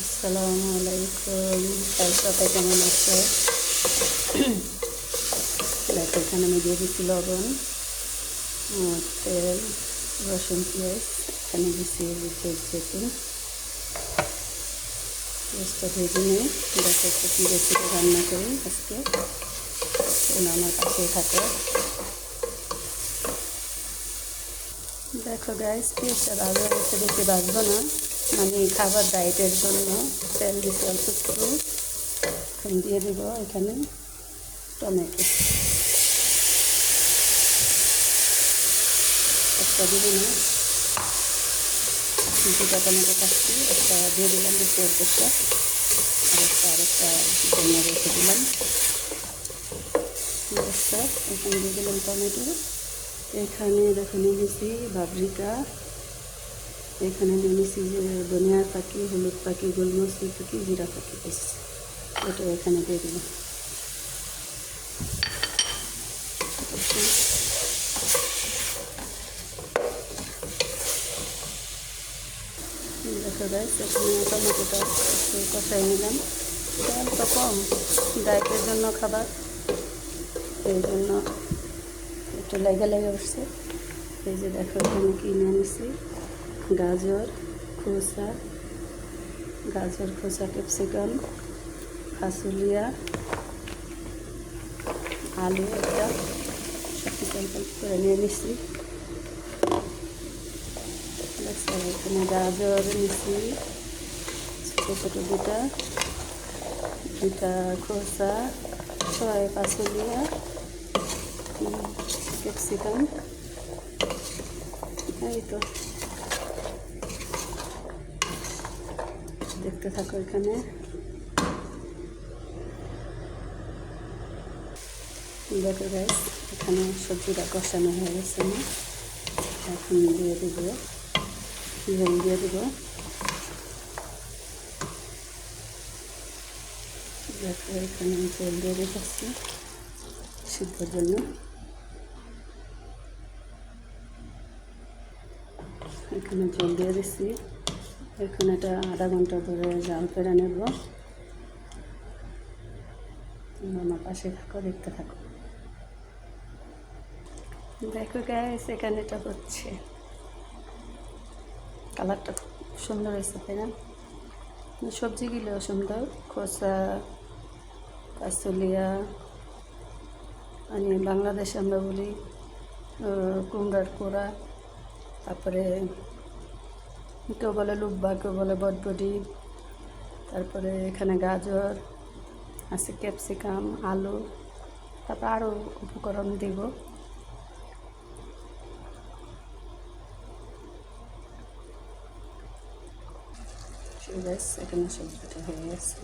আসসালামু আলাইকুম। তাই সবাই কেমন আছো? এখানে আমি দিয়ে দিচ্ছি লবণ, তেল, রসুন পেঁয়াজ, এখানে দিচ্ছি চেতুন পেঁয়াজটা ভেজে নিয়ে দেখো একটু কী রেসিপি রান্না করি আজকে। আমার পাশেই থাকে। দেখো গ্যাস পেঁয়াজটা ভালো হয়েছে বেশি বাঁচবো না। মানে খাবার ডায়েটের জন্য তেল দিচ্ছি অল্প একটু। এখন দিয়ে দেব এখানে টমেটো। একটা দিব না। দুটা টমেটো কাটছি, একটা দিয়ে দিলাম দিচ্ছি অর্ধেকটা আরেকটা আরেকটা জন্য রেখে দিলাম। এখানে দিয়ে দিলাম টমেটো। এখানে দেখো নিয়েছি বাবরিকা এখানে নিয়েছি যে ধনিয়ার পাখি, হলুদ পাখি গোলমরিচ পাখি, জিরা পাখি বেশি এটা এখানে দিয়ে দিলাম। দেখো গাছ এখানে টমেটোটা একটু কষাই নিলাম। তো কম, ডায়েটের জন্য খাবার এই জন্য একটু লেগে লেগে উঠছে। এই যে দেখো এখানে কিনে আনিছি গাজর, খোসা গাজর, খোসা, ক্যাপসিকাম ফাসুলিয়া আলু একটা সব কিছু করে নিয়ে নিচ্ছি এখানে গাজর নিচ্ছি ছোটো ছোটো দুটা দুটা খোসা, ছয় পাঁচলিয়া ক্যাপসিকাম। এই তো। দেখতে থাকো এখানে। দেখো গাইস এখানে সবজিটা কষানো হয়ে গেছে না এখন দিয়ে দেব জল দিয়ে দেব। দেখো এখানে জল দিয়ে রেখেছি সিদ্ধর জন্য। এখানে জল দিয়ে দিচ্ছি এখন এটা আধা ঘণ্টা ধরে জাল করে নেব। আমার পাশে থাকো, দেখতে থাকো। দেখো গ্যাস এখানে এটা হচ্ছে। কালারটা সুন্দর হয়েছে, তাই না? সবজিগুলোও সুন্দর। খোসা কাসুলিয়া মানে বাংলাদেশে আমরা বলি কুমড়ার কোড়া, তারপরে কেউ বলে লুব্বা, কেউ বলে বটবডি তারপরে এখানে গাজর, আছে ক্যাপসিকাম, আলু, তারপর আরও উপকরণ দিব। এখানে সবজিটা হয়ে গেছে